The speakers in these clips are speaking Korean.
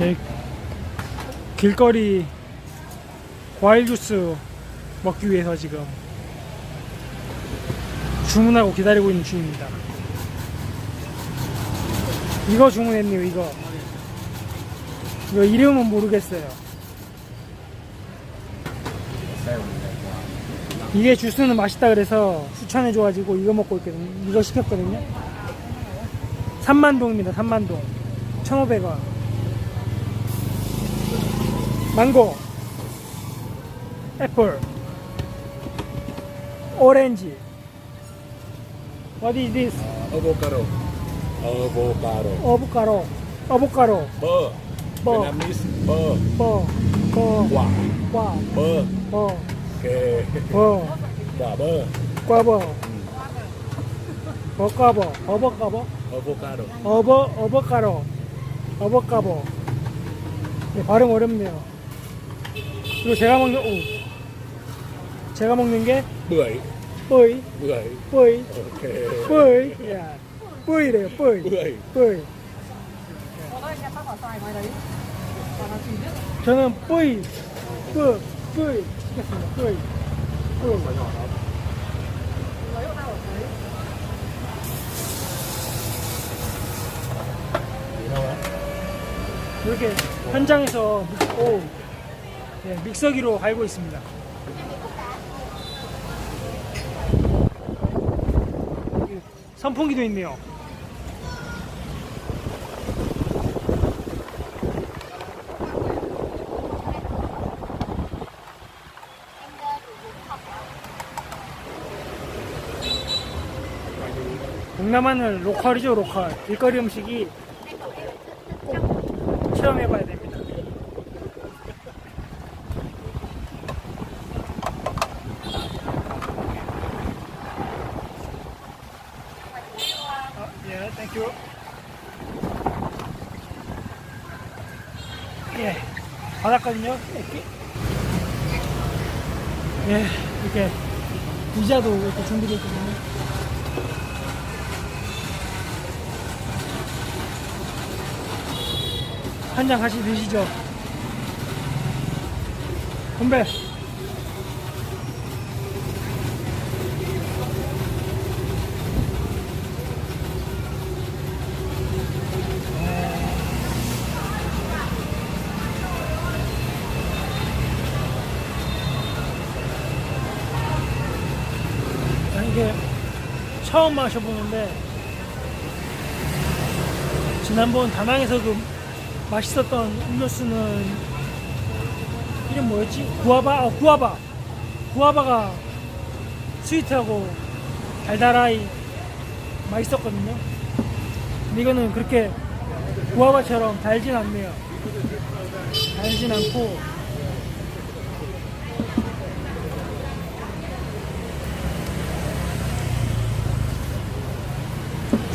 네, 길거리 과일 주스 먹기 위해서 지금 주문하고 기다리고 있는 중입니다. 이거 주문했네요, 이거. 이거 이름은 모르겠어요. 이게 주스는 맛있다 그래서 추천해줘가지고 이거 먹고 있거든요. 이거 시켰거든요. 3만동입니다, 3만동. 1,500원. 망고, 애플, 오렌지. What is this? avocado 어보카로, 어보카로, bơ Bơ. Vietnamese bơ 버, 버, quả 과, bơ 버, kề 버, bơ 꽈버, 버까버, 어버까버, avocado 어버, 어버까로, 어버까버. 네, 발음 어렵네요. 그리고 제가 먹는, 오. 제가 먹는 게, bưởi 뿌이, bưởi 뿌이, ok 뿌이, 야, 뿌이래요, 뿌이, bưởi 뿌이. 저는 뿌이, 뿌, 뿌이, 시켰습니다, 뿌이, 뿌이. 이렇게 현장에서 믹- 오, 네, 믹서기로 갈고 있습니다. 선풍기도 있네요. 동남아는 로컬이죠 로컬 길거리 음식이 꼭 체험해봐야 됩니다 아, 예, 땡큐. 예, 받았거든요? 이렇게? 예, 이렇게 의자도 이렇게 준비되어 있거든요. 한잔 같이 드시죠. 건배. 아, 이게 처음 마셔보는데 지난번 다낭에서 그 맛있었던 음료수는 이름 뭐였지? 구아바? 어, 구아바. 구아바가 스위트하고 달달하이 맛있었거든요. 근데 이거는 그렇게 구아바처럼 달진 않네요. 달진 않고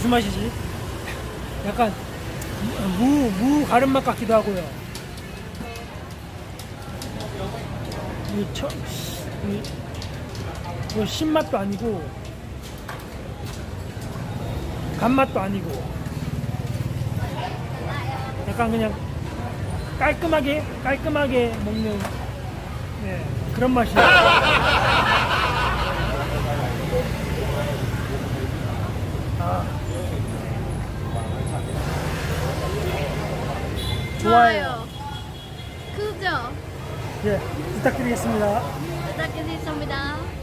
무슨 맛이지? 약간 무, 무 가른 맛 같기도 하고요. 이 처, 이, 뭐 신맛도 아니고, 간맛도 아니고, 약간 그냥 깔끔하게, 깔끔하게 먹는, 네, 그런 맛이에요. 좋아요. 구독 예, 부탁드리겠습니다. 부탁드리겠습니다.